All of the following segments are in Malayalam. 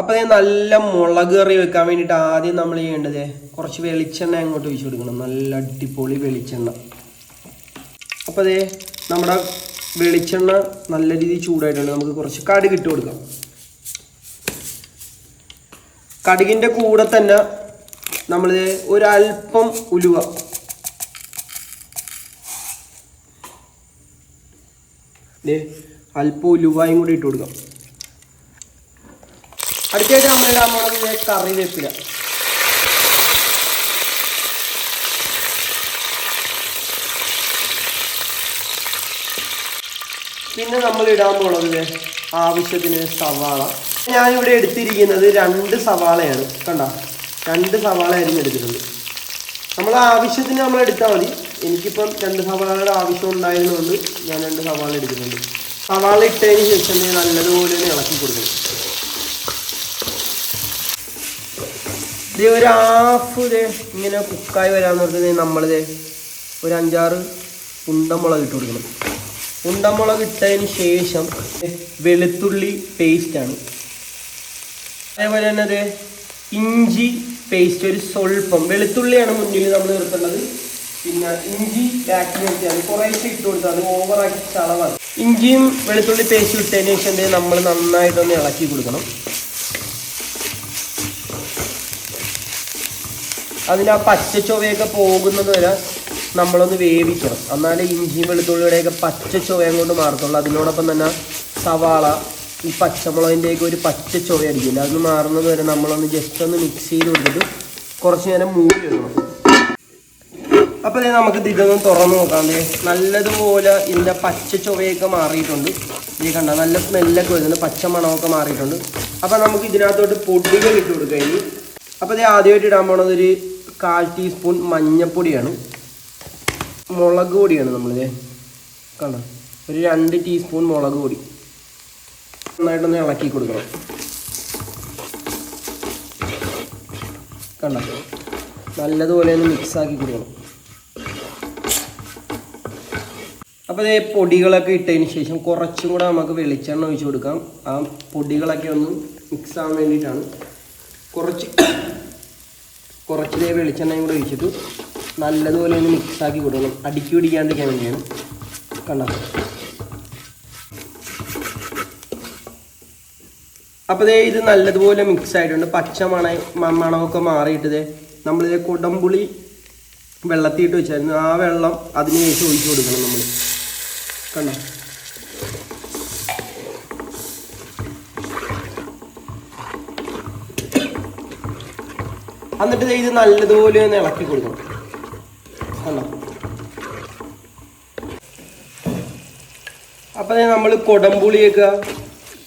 അപ്പോൾ ഇത് നല്ല മുളക് കറി വെക്കാൻ വേണ്ടിയിട്ട് ആദ്യം നമ്മൾ ചെയ്യേണ്ടത് കുറച്ച് വെളിച്ചെണ്ണ അങ്ങോട്ട് ഒഴിച്ചു കൊടുക്കണം. നല്ല അടിപൊളി വെളിച്ചെണ്ണ. അപ്പോൾ അതേ നമ്മുടെ വെളിച്ചെണ്ണ നല്ല രീതിയിൽ ചൂടായിട്ടുണ്ട്. നമുക്ക് കുറച്ച് കടുക് ഇട്ട് കൊടുക്കാം. കടുകിന്റെ കൂടെ തന്നെ നമ്മൾ ഒരല്പം ഉലുവ. അല്പം ഉലുവായും കൂടി ഇട്ട് കൊടുക്കാം. അടുത്തായിട്ട് നമ്മൾ ഇടാൻ പോണത് കറിവേപ്പില പിന്നെ നമ്മൾ ഇടാൻ പോണത് ആവശ്യത്തിന് സവാള. ഞാനിവിടെ എടുത്തിരിക്കുന്നത് രണ്ട് സവാളയാണ്. കണ്ട? രണ്ട് സവാള എടുത്തിട്ടുള്ളത് നമ്മൾ ആവശ്യത്തിന് നമ്മൾ എടുത്താൽ മതി. എനിക്കിപ്പം രണ്ട് സവാളയുടെ ആവശ്യം ഉണ്ടായതുകൊണ്ട് ഞാൻ രണ്ട് സവാള എടുക്കുന്നുണ്ട് സവാള ഇട്ടതിന് ശേഷം നല്ലതുപോലെ ഇളക്കി കൊടുക്കണം. ഇത് ഒരു ഹാഫ് ഇത് ഇങ്ങനെ കുക്കായി വരാന്ന് പറഞ്ഞത് നമ്മളിത് ഒരു അഞ്ചാറ് ഉണ്ടമുളക് ഇട്ട് കൊടുക്കണം. ഉണ്ടമുളക് ഇട്ടതിന് ശേഷം വെളുത്തുള്ളി പേസ്റ്റാണ് അതേപോലെ തന്നെ അത് ഇഞ്ചി പേസ്റ്റ് ഒരു സ്വല്പം. വെളുത്തുള്ളിയാണ് മുന്നിൽ നമ്മൾ നിർത്തേണ്ടത്. പിന്നെ ഇഞ്ചി ബാക്കി നിർത്തിയാണ് കുറേശ്ശെ ഇട്ട് കൊടുത്താൽ അത് ഓവറാക്കി ചളവാണ് ഇഞ്ചിയും വെളുത്തുള്ളി പേസ്റ്റ് ഇട്ടതിന് ശേഷം നമ്മൾ നന്നായിട്ടൊന്ന് ഇളക്കി കൊടുക്കണം. അതിന് ആ പച്ച ചൊവയൊക്കെ പോകുന്നത് വരെ നമ്മളൊന്ന് വേവിക്കണം. എന്നാലേ ഇഞ്ചിയും വെളുത്തുള്ളിയുടെയൊക്കെ പച്ച ചൊവയും കൊണ്ട് മാറത്തുള്ളൂ. അതിനോടൊപ്പം തന്നെ സവാള ഈ പച്ചമുളകിന്റെയൊക്കെ ഒരു പച്ച ചൊവ അടിക്കില്ല? അതൊന്ന് മാറുന്നത് വരെ നമ്മളൊന്ന് ജസ്റ്റ് ഒന്ന് മിക്സ് ചെയ്ത് കൊടുത്തിട്ട് കുറച്ച് നേരം മൂടി വെക്കണം. അപ്പോൾ നമുക്ക് ഇത് ഇതൊന്ന് തുറന്ന് നോക്കാം അല്ലേ നല്ലതുപോലെ ഇതിന്റെ പച്ച ചൊവയൊക്കെ മാറിയിട്ടുണ്ട്. ഇത് കണ്ട? നല്ല സ്മെല്ലൊക്കെ വരുന്നുണ്ട്. പച്ച മണമൊക്കെ മാറിയിട്ടുണ്ട്. അപ്പോൾ നമുക്ക് ഇതിനകത്തോട്ട് പൊടികൾ ഇട്ട് കൊടുക്കാം ഇനി. അപ്പോൾ ഇത് ആദ്യമായിട്ട് ഇടാൻ പോണത് ഒരു കാൽ ടീസ്പൂൺ മഞ്ഞൾപ്പൊടിയാണ് മുളക് പൊടിയാണ് നമ്മളിത്. കാണാം ഒരു രണ്ട് ടീസ്പൂൺ മുളക് പൊടി. നന്നായിട്ടൊന്ന് ഇളക്കി കൊടുക്കണം. കണ്ട? നല്ലതുപോലെ ഒന്ന് മിക്സ് ആക്കി കൊടുക്കണം. അപ്പോൾ ഇതേ പൊടികളൊക്കെ ഇട്ടതിന് ശേഷം കുറച്ചും കൂടെ നമുക്ക് വെളിച്ചെണ്ണ ഒഴിച്ച് കൊടുക്കാം. ആ പൊടികളൊക്കെ ഒന്ന് മിക്സ് ആവാൻ വേണ്ടിയിട്ടാണ്. കുറച്ച് കുറച്ച് വെളിച്ചെണ്ണയും കൂടെ ഒഴിച്ചിട്ട് നല്ലതുപോലെ ഒന്ന് മിക്സ് ആക്കി കൊടുക്കണം. അടിക്കി പിടിക്കാണ്ടിരിക്കാൻ വേണ്ടിയാണ്. കണ്ട? അപ്പോൾ ദേ ഇത് നല്ലതുപോലെ മിക്സ് ആയിട്ടുണ്ട്. പച്ച മണ മണമൊക്കെ മാറിയിട്ട് ദേ നമ്മളിത് കുടംപുളി വെള്ളത്തിയിട്ട് വെച്ചായിരുന്നു. ആ വെള്ളം അതിന് ശേഷം ഒഴിച്ചു കൊടുക്കണം നമ്മൾ കണ്ടോ? എന്നിട്ട് ഇത് നല്ലതുപോലെ ഒന്ന് ഇളക്കി കൊടുക്കണം. കണ്ടോ? അപ്പോൾ നമ്മൾ കുടംപുളിയൊക്കെ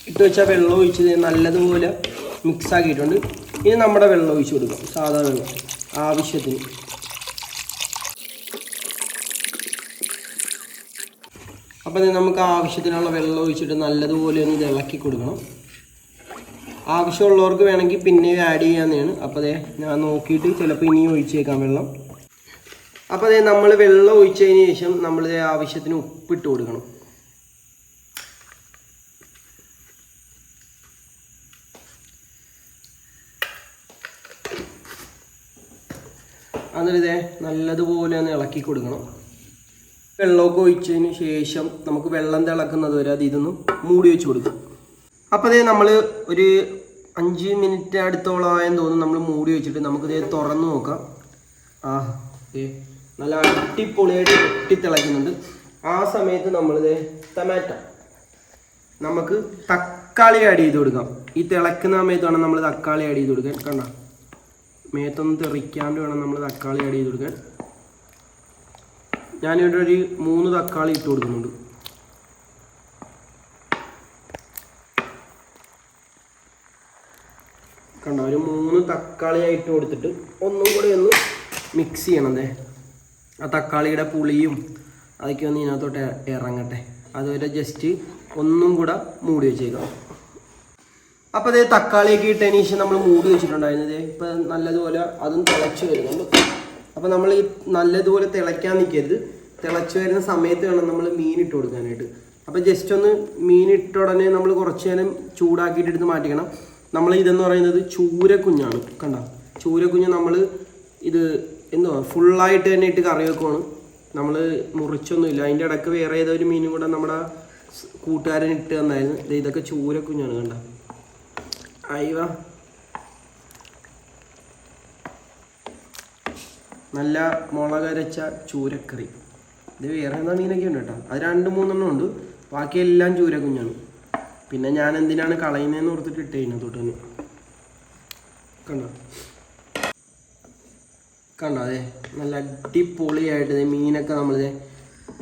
ഇട്ട് വെച്ച വെള്ളം ഒഴിച്ച് നല്ലതുപോലെ മിക്സ് ആക്കിയിട്ടുണ്ട്. ഇനി നമ്മുടെ വെള്ളം ഒഴിച്ച് കൊടുക്കാം സാധാ വെള്ളം ആവശ്യത്തിന്. അപ്പോൾ ദേ നമുക്ക് ആവശ്യത്തിനുള്ള വെള്ളം ഒഴിച്ചിട്ട് നല്ലതുപോലെ ഒന്ന് ഇളക്കി കൊടുക്കണം. ആവശ്യമുള്ളവർക്ക് വേണമെങ്കിൽ പിന്നെ ആഡ് ചെയ്യാവുന്നതാണ്. അപ്പോൾ അതെ ഞാൻ നോക്കിയിട്ട് ചിലപ്പോൾ ഇനിയും ഒഴിച്ചേക്കാം വെള്ളം. അപ്പോൾ അതെ നമ്മൾ വെള്ളം ഒഴിച്ചതിന് ശേഷം നമ്മൾ ആവശ്യത്തിന് ഉപ്പിട്ട് കൊടുക്കണം. എന്നിട്ട് നല്ലതുപോലെ ഒന്ന് ഇളക്കി കൊടുക്കണം. വെള്ളമൊക്കെ ഒഴിച്ചതിന് ശേഷം നമുക്ക് വെള്ളം തിളക്കുന്നത് വരെ അത് ഇതൊന്ന് മൂടി വെച്ച് കൊടുക്കും. അപ്പോൾ അതേ നമ്മൾ ഒരു അഞ്ച് മിനിറ്റ് അടുത്തോളം ആയെന്ന് തോന്നുന്നു നമ്മൾ മൂടി വെച്ചിട്ട്. നമുക്കിത് തുറന്ന് നോക്കാം. ആ നല്ല അടിപൊളിയായിട്ട് പൊട്ടിത്തിളയ്ക്കുന്നുണ്ട് ആ സമയത്ത് നമ്മളിത് ടൊമാറ്റോ നമുക്ക് തക്കാളി ആഡ് ചെയ്ത് കൊടുക്കാം. ഈ തിളക്കുന്ന സമയത്ത് വേണം നമ്മൾ തക്കാളി ആഡ് ചെയ്ത് കൊടുക്കാൻ. കണ്ട? മേത്തൊന്ന് തെറിക്കാണ്ട് വേണം നമ്മൾ തക്കാളി ആഡ് ചെയ്ത് കൊടുക്കാൻ. ഞാനിവിടെ ഒരു മൂന്ന് തക്കാളി ഇട്ട് കൊടുക്കുന്നുണ്ട് കണ്ടോ ഒരു മൂന്ന് തക്കാളി ആയിട്ട് കൊടുത്തിട്ട് ഒന്നും കൂടെ ഒന്ന് മിക്സ് ചെയ്യണതേ ആ തക്കാളിയുടെ പുളിയും അതൊക്കെ ഒന്ന് ഇതിനകത്തോട്ട് ഇറങ്ങട്ടെ. അതുവരെ ജസ്റ്റ് ഒന്നും കൂടെ മൂടി വെച്ചേക്കാം അപ്പോൾ അതേ തക്കാളിയൊക്കെ ഇട്ടതിന് ശേഷം നമ്മൾ മൂടി വെച്ചിട്ടുണ്ടായിരുന്നത് ഇപ്പം നല്ലതുപോലെ അതും തിളച്ച് വരുന്നുണ്ട്. അപ്പോൾ നമ്മൾ ഈ നല്ലതുപോലെ തിളയ്ക്കാൻ നിൽക്കരുത് തിളച്ച് വരുന്ന സമയത്ത് വേണം നമ്മൾ മീൻ ഇട്ട് കൊടുക്കാനായിട്ട്. അപ്പോൾ ജസ്റ്റ് ഒന്ന് മീൻ ഇട്ട ഉടനെ നമ്മൾ കുറച്ച് നേരം ചൂടാക്കിയിട്ട് എടുത്ത് മാറ്റിക്കണം. നമ്മൾ ഇതെന്ന് പറയുന്നത് ചൂരക്കുഞ്ഞാണ്. കണ്ട? ചൂരക്കുഞ്ഞ് നമ്മൾ ഇത് എന്തുവാ? ഫുള്ളായിട്ട് തന്നെ ഇട്ട് കറി വെക്കുവാണ്. നമ്മൾ മുറിച്ചൊന്നുമില്ല. അതിന്റെ ഇടയ്ക്ക് വേറെ ഏതോ ഒരു മീനും കൂടെ നമ്മുടെ കൂട്ടുകാരൻ ഇട്ട് തന്നായിരുന്നു. ഇതൊക്കെ ചൂരക്കുഞ്ഞാണ് കണ്ട? അയ്യോ നല്ല മുളകരച്ച ചൂരക്കറി. ഇത് വേറെ എന്താ മീനൊക്കെ ഉണ്ട് കേട്ടോ. അത് രണ്ട് മൂന്നെണ്ണം ഉണ്ട്. ബാക്കിയെല്ലാം ചൂരക്കുഞ്ഞാണ്. പിന്നെ ഞാൻ എന്തിനാണ് കളയുന്നതെന്ന് ഓർത്തിട്ട് ഇട്ടേനു തൊട്ട് കണ്ടോ? കണ്ടോ? അതെ നല്ല അടിപൊളിയായിട്ട് മീനൊക്കെ നമ്മൾ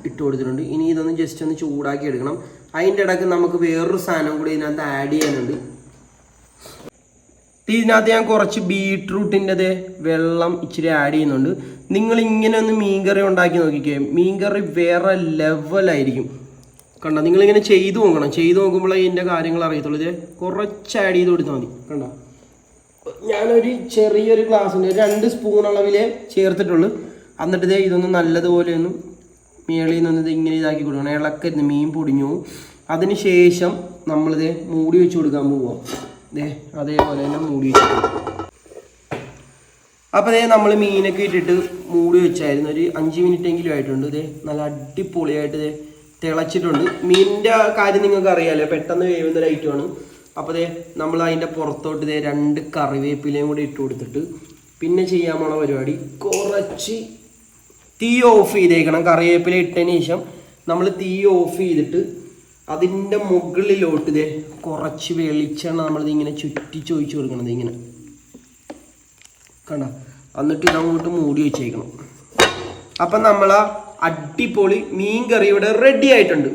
ഇട്ട് കൊടുത്തിട്ടുണ്ട്. ഇനി ഇതൊന്ന് ജസ്റ്റ് ഒന്ന് ചൂടാക്കി എടുക്കണം. അതിന്റെ ഇടയ്ക്ക് നമുക്ക് വേറൊരു സാധനം കൂടി ഇതിനകത്ത് ആഡ് ചെയ്യാനുണ്ട്. ഇതിനകത്ത് ഞാൻ കുറച്ച് ബീട്രൂട്ടിന്റെത് വെള്ളം ഇച്ചിരി ആഡ് ചെയ്യുന്നുണ്ട്. നിങ്ങൾ ഇങ്ങനെ ഒന്ന് മീൻകറി ഉണ്ടാക്കി നോക്കിക്കേ. മീൻകറി വേറെ ലെവലായിരിക്കും കണ്ടോ? നിങ്ങളിങ്ങനെ ചെയ്തു നോക്കണം. ചെയ്തു നോക്കുമ്പോഴേ ഇതിന്റെ കാര്യങ്ങൾ അറിയത്തുള്ളൂ. ഇത് കുറച്ച് ആഡ് ചെയ്ത് കൊടുത്താൽ മതി. കണ്ട? ഞാനൊരു ചെറിയൊരു ഗ്ലാസ്സിന്റെ രണ്ട് സ്പൂൺ അളവിലേ ചേർത്തിട്ടുള്ളൂ. എന്നിട്ട് ഇതേ ഇതൊന്ന് നല്ലതുപോലെ ഒന്ന് മേളിൽ നിന്ന് ഇത് ഇങ്ങനെ ഇതാക്കി കൊടുക്കണം. ഇളക്കരുത് മീൻ പൊടിഞ്ഞു. അതിന് ശേഷം നമ്മളിത് മൂടി വെച്ച് കൊടുക്കാൻ പോവാം ദേ അതേപോലെ തന്നെ മൂടി വെച്ച് അപ്പോൾ ദേ നമ്മൾ മീനൊക്കെ ഇട്ടിട്ട് മൂടി വെച്ചായിരുന്നു. ഒരു അഞ്ച് മിനിറ്റ് എങ്കിലും ആയിട്ടുണ്ട്. ഇതേ നല്ല അടിപൊളിയായിട്ട് ദേ തിളച്ചിട്ടുണ്ട്. മീനിന്റെ കാര്യം നിങ്ങൾക്ക് അറിയാമല്ലോ പെട്ടെന്ന് വേവുന്ന ഒരു ഐറ്റമാണ് അപ്പോൾ ദേ നമ്മൾ അതിന്റെ പുറത്തോട്ട് ദേ രണ്ട് കറിവേപ്പിലയും കൂടി ഇട്ട് കൊടുത്തിട്ട് പിന്നെ ചെയ്യാൻ പോണ പരിപാടി കുറച്ച് തീ ഓഫ് ചെയ്തേക്കണം. കറിവേപ്പില ഇട്ടതിന് ശേഷം നമ്മൾ തീ ഓഫ് ചെയ്തിട്ട് അതിന്റെ മുകളിലോട്ട് ഇതേ കുറച്ച് വെളിച്ചെണ്ണ നമ്മളിത് ഇങ്ങനെ ചുറ്റി ചോദിച്ചു കൊടുക്കണം ദേ ഇങ്ങനെ. കണ്ട? എന്നിട്ട് ഇതങ്ങോട്ട് മൂടി വെച്ചേക്കണം. അപ്പം നമ്മൾ ആ അടിപൊളി മീൻ കറി ഇവിടെ റെഡി ആയിട്ടുണ്ട്.